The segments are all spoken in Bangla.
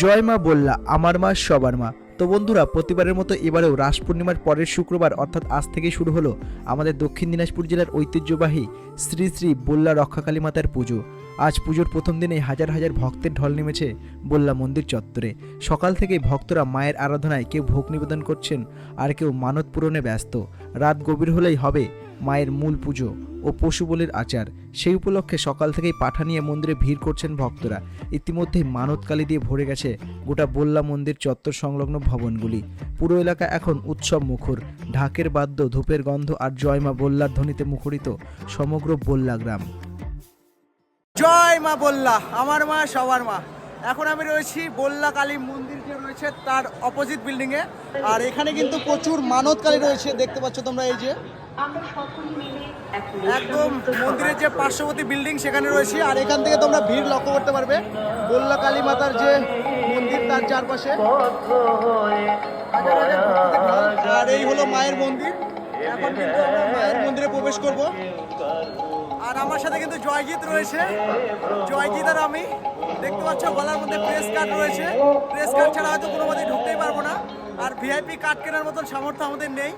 জয় মা বললা, আমার মা সবার মা। তো বন্ধুরা, প্রতিবারের মতো এবারেও রাস পূর্ণিমার পরের শুক্রবার, অর্থাৎ আজ থেকেই শুরু হলো আমাদের দক্ষিণ দিনাজপুর জেলার ঐতিহ্যবাহী শ্রী শ্রী বল্লা রক্ষাকালী মাতার পুজো। আজ পুজোর প্রথম দিনেই হাজার হাজার ভক্তের ঢল নেমেছে বল্লা মন্দির চত্বরে। সকাল থেকেই ভক্তরা মায়ের আরাধনায় কেউ ভোগ নিবেদন করছেন আর কেউ মানত পূরণে ব্যস্ত। রাত গভীর হলেই হবে মায়ের মূল পুজো। ও পশু বলির আচার। সেই উপলক্ষে সকাল থেকেই পাঠা নিয়ে মন্দিরে ভিড় করছেন ভক্তরা। ইতিমধ্যেই মানতকালী দিয়ে ভরে গেছে গোটা বল্লা মন্দির চত্বর সংলগ্ন ভবনগুলি। পুরো এলাকা এখন উৎসব মুখর। ঢাকের বাদ্য, ধূপের গন্ধ আর জয়মা বল্লার ধ্বনিতে মুখরিত সমগ্র বল্লা গ্রাম। জয় মা বল্লা, আমার মা, সবার মা। এখন আমি রয়েছি বল্লা কালী মন্দির যে রয়েছে তার অপোজিট বিল্ডিং এ। আর এখানে কিন্তু প্রচুর মানত কালী রয়েছে দেখতে পাচ্ছ তোমরা এই যে। একদম মন্দিরের যে পার্শ্ববর্তী বিল্ডিং সেখানে রয়েছে। আর এখান থেকে তোমরা ভিড় লক্ষ্য করতে পারবে বল্লা কালী মাতার যে মন্দির তার চারপাশে। আর এই হলো মায়ের মন্দির। এখন কিন্তু আমরা মায়ের মন্দিরে প্রবেশ করব। আর আমার সাথে কিন্তু জয়জিৎ রয়েছে। জয়জিৎ আর আমি দেখতে পাচ্ছ গলার মধ্যে প্রেস কার্ড রয়েছে। প্রেস কার্ড ছাড়া হয়তো কোনো মতেই ঢুকতেই পারব না। আর ভিআইপি কার্ড কেনার মতন সামর্থ্য আমাদের নেই।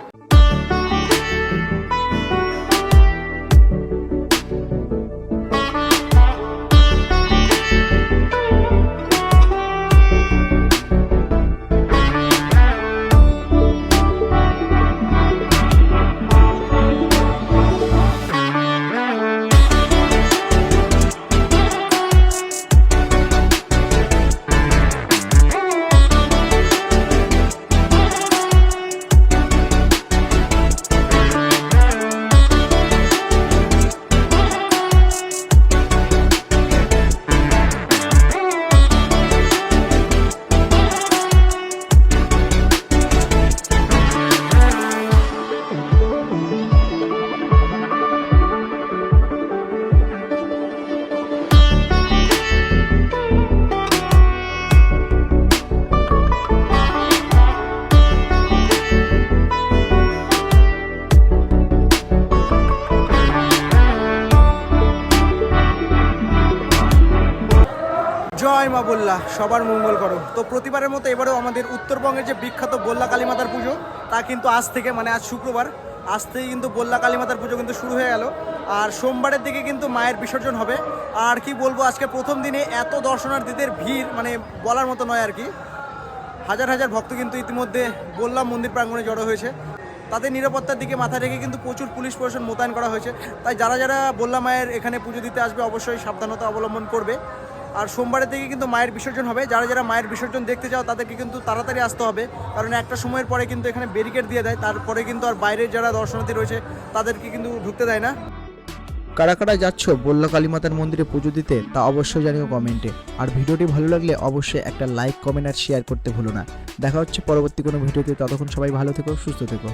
জয় মা বল্লা সবার মঙ্গল করো। তো প্রতিবারের মতো এবারেও আমাদের উত্তরবঙ্গের যে বিখ্যাত বল্লা কালীমাতার পুজো, তা কিন্তু আজ থেকে মানে আজ শুক্রবার, আজ থেকে কিন্তু বল্লা কালীমাতার পুজো কিন্তু শুরু হয়ে গেল। আর সোমবারের দিকে কিন্তু মায়ের বিসর্জন হবে। আর কি বলব, আজকে প্রথম দিনে এত দর্শনার্থীদের ভিড় মানে বলার মতো নয় আর কি। হাজার হাজার ভক্ত কিন্তু ইতিমধ্যে বললাম মন্দির প্রাঙ্গণে জড়ো হয়েছে। তাদের নিরাপত্তার দিকে মাথা রেখে কিন্তু প্রচুর পুলিশ প্রশাসন মোতায়েন করা হয়েছে। তাই যারা যারা বললাম মায়ের এখানে পুজো দিতে আসবে, অবশ্যই সাবধানতা অবলম্বন করবে। আর সোমবারের দিকে কিন্তু মায়ের বিসর্জন হবে। যারা যারা মায়ের বিসর্জন দেখতে চাও, তাদেরকে কিন্তু তাড়াতাড়ি আসতে হবে। কারণ একটা সময়ের পরে কিন্তু এখানে ব্যারিকেড দিয়ে দেয়। তারপরে কিন্তু আর বাইরের যারা দর্শনার্থী রয়েছে, তাদেরকে কিন্তু ঢুকতে দেয় না। কারা কারা যাচ্ছ বল্লা কালীমাতার মন্দিরে পুজো দিতে, তা অবশ্যই জানিও কমেন্টে। আর ভিডিওটি ভালো লাগলে অবশ্যই একটা লাইক কমেন্ট আর শেয়ার করতে ভুলো না। দেখা হচ্ছে পরবর্তী কোনো ভিডিওতে। ততক্ষণ সবাই ভালো থেকো, সুস্থ থেকো।